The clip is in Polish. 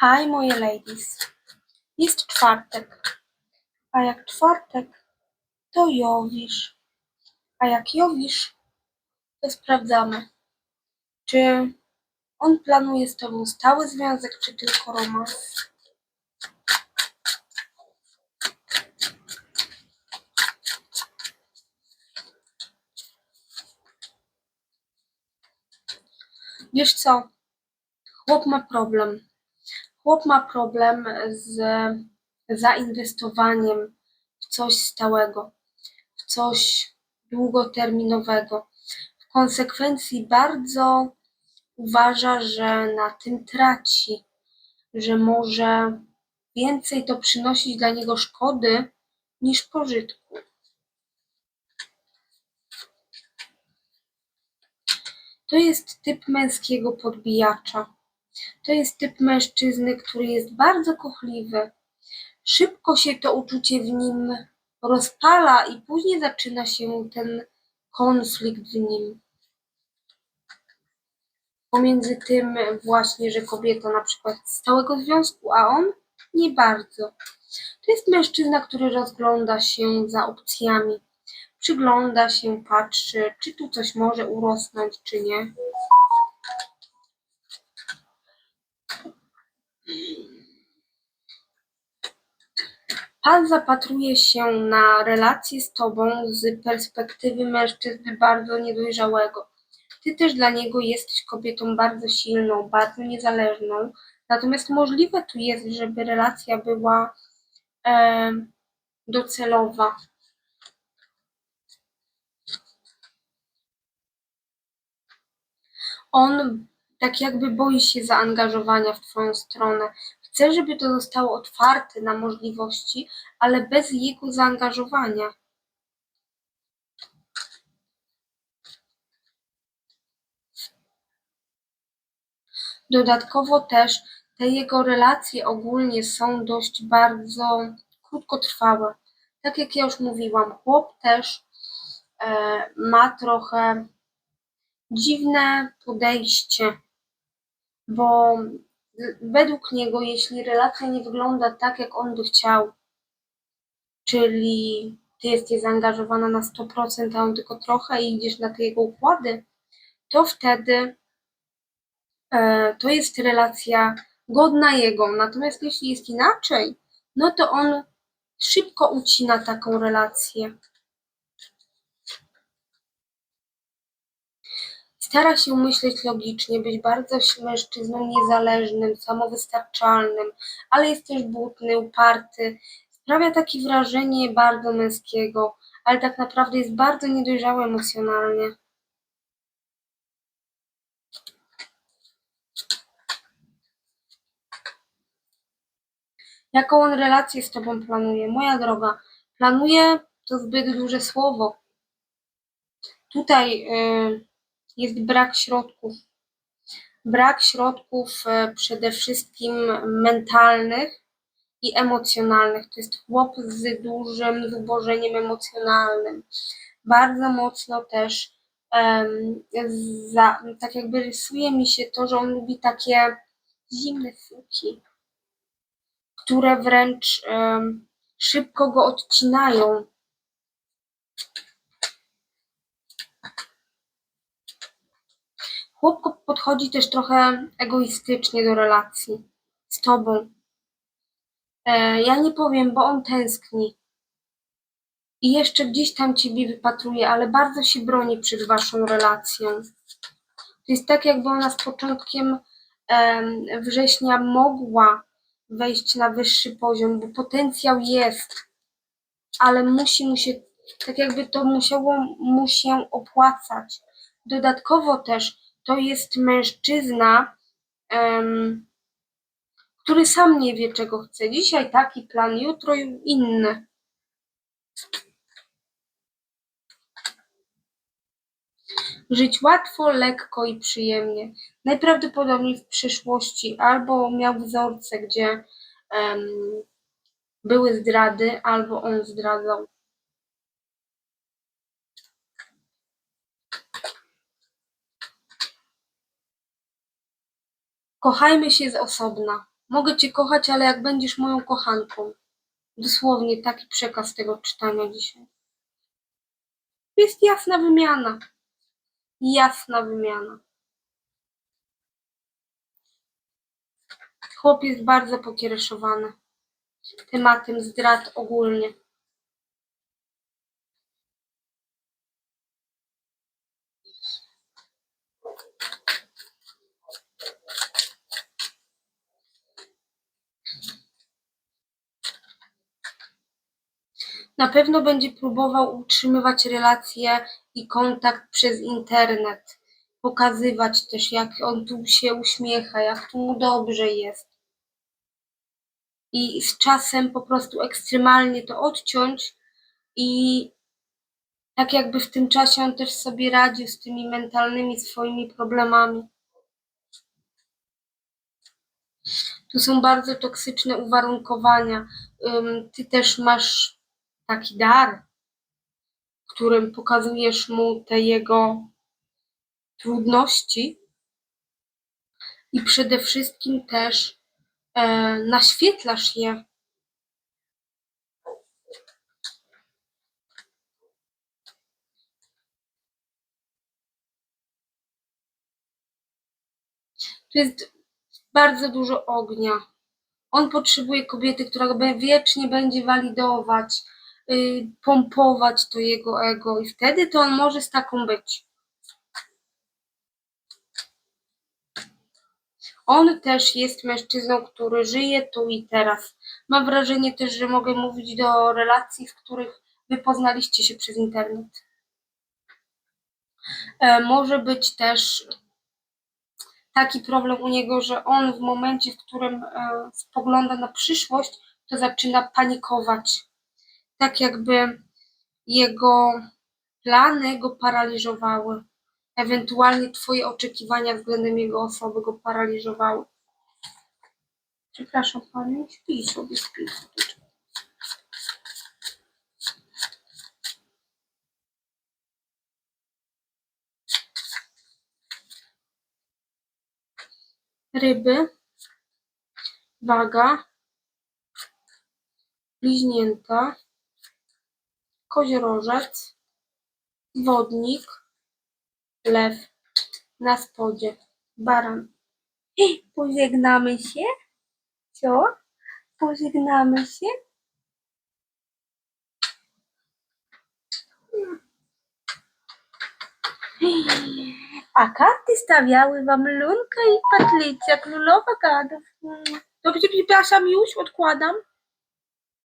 Hi, moje ladies. Jest czwartek. A jak czwartek, to Jowisz. A jak Jowisz, to sprawdzamy, czy on planuje z tobą stały związek, czy tylko romans. Wiesz co? Chłop ma problem. Chłop ma problem z zainwestowaniem w coś stałego, w coś długoterminowego. W konsekwencji bardzo uważa, że na tym traci, że może więcej to przynosić dla niego szkody niż pożytku. To jest typ męskiego podbijacza. To jest typ mężczyzny, który jest bardzo kochliwy. Szybko się to uczucie w nim rozpala i później zaczyna się ten konflikt w nim. Pomiędzy tym właśnie, że kobieta na przykład z stałego związku, a on nie bardzo. To jest mężczyzna, który rozgląda się za opcjami. Przygląda się, patrzy, czy tu coś może urosnąć, czy nie. Pan zapatruje się na relację z tobą z perspektywy mężczyzny bardzo niedojrzałego. Ty też dla niego jesteś kobietą bardzo silną, bardzo niezależną. Natomiast możliwe tu jest, żeby relacja była e, docelowa. On tak jakby boi się zaangażowania w twoją stronę. Chce, żeby to zostało otwarte na możliwości, ale bez jego zaangażowania. Dodatkowo też te jego relacje ogólnie są dość bardzo krótkotrwałe. Tak jak ja już mówiłam, chłop też e, ma trochę dziwne podejście, bo według niego, jeśli relacja nie wygląda tak, jak on by chciał, czyli ty jesteś zaangażowana na 100%, a on tylko trochę i idziesz na te jego układy, to wtedy e, to jest relacja godna jego. Natomiast jeśli jest inaczej, no to on szybko ucina taką relację. Stara się myśleć logicznie, być bardzo mężczyzną niezależnym, samowystarczalnym, ale jest też butny, uparty. Sprawia takie wrażenie bardzo męskiego, ale tak naprawdę jest bardzo niedojrzały emocjonalnie. Jaką on relację z tobą planuje? Moja droga, planuje to zbyt duże słowo. Tutaj yy, jest brak środków. Brak środków e, przede wszystkim mentalnych i emocjonalnych. To jest chłop z dużym zubożeniem emocjonalnym. Bardzo mocno też um, za, tak jakby rysuje mi się to, że on lubi takie zimne suki, które wręcz um, szybko go odcinają. Chłop podchodzi też trochę egoistycznie do relacji z tobą. E, ja nie powiem, bo on tęskni. I jeszcze gdzieś tam ciebie wypatruje, ale bardzo się broni przed waszą relacją. To jest tak, jakby ona z początkiem września mogła wejść na wyższy poziom, bo potencjał jest, ale musi mu się, tak jakby to musiało mu się opłacać. Dodatkowo też to jest mężczyzna, um, który sam nie wie, czego chce. Dzisiaj taki plan, jutro inny. Żyć łatwo, lekko i przyjemnie. Najprawdopodobniej w przyszłości albo miał wzorce, gdzie um, były zdrady, albo on zdradzał. Kochajmy się z osobna. Mogę cię kochać, ale jak będziesz moją kochanką. Dosłownie taki przekaz tego czytania dzisiaj. Jest jasna wymiana. Jasna wymiana. Chłop jest bardzo pokiereszowany tematem zdrad ogólnie. Na pewno będzie próbował utrzymywać relacje i kontakt przez internet. Pokazywać też, jak on tu się uśmiecha, jak tu mu dobrze jest. I z czasem po prostu ekstremalnie to odciąć i tak jakby w tym czasie on też sobie radził z tymi mentalnymi swoimi problemami. Tu są bardzo toksyczne uwarunkowania. Ty też masz taki dar, którym pokazujesz mu te jego trudności i przede wszystkim też e, naświetlasz je. Tu jest bardzo dużo ognia. On potrzebuje kobiety, która wiecznie będzie walidować, pompować to jego ego i wtedy to on może z taką być. On też jest mężczyzną, który żyje tu i teraz. Mam wrażenie też, że mogę mówić do relacji, w których wy poznaliście się przez internet. E, może być też taki problem u niego, że on w momencie, w którym e, spogląda na przyszłość, to zaczyna panikować. Tak jakby jego plany go paraliżowały. Ewentualnie twoje oczekiwania względem jego osoby go paraliżowały. Przepraszam panie, śpij sobie, śpij sobie. Ryby, waga, bliźnięta, koziorożec, wodnik, lew, na spodzie, baran. Pożegnamy się? Co? Pożegnamy się? A karty stawiały wam Lunka i Patrycja, królowa gadów. Dobrze, przepraszam, już odkładam.